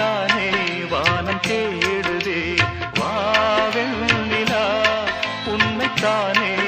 தானே? வானம் தேடுதே வாவெல்லிலா உண்மைத்தானே?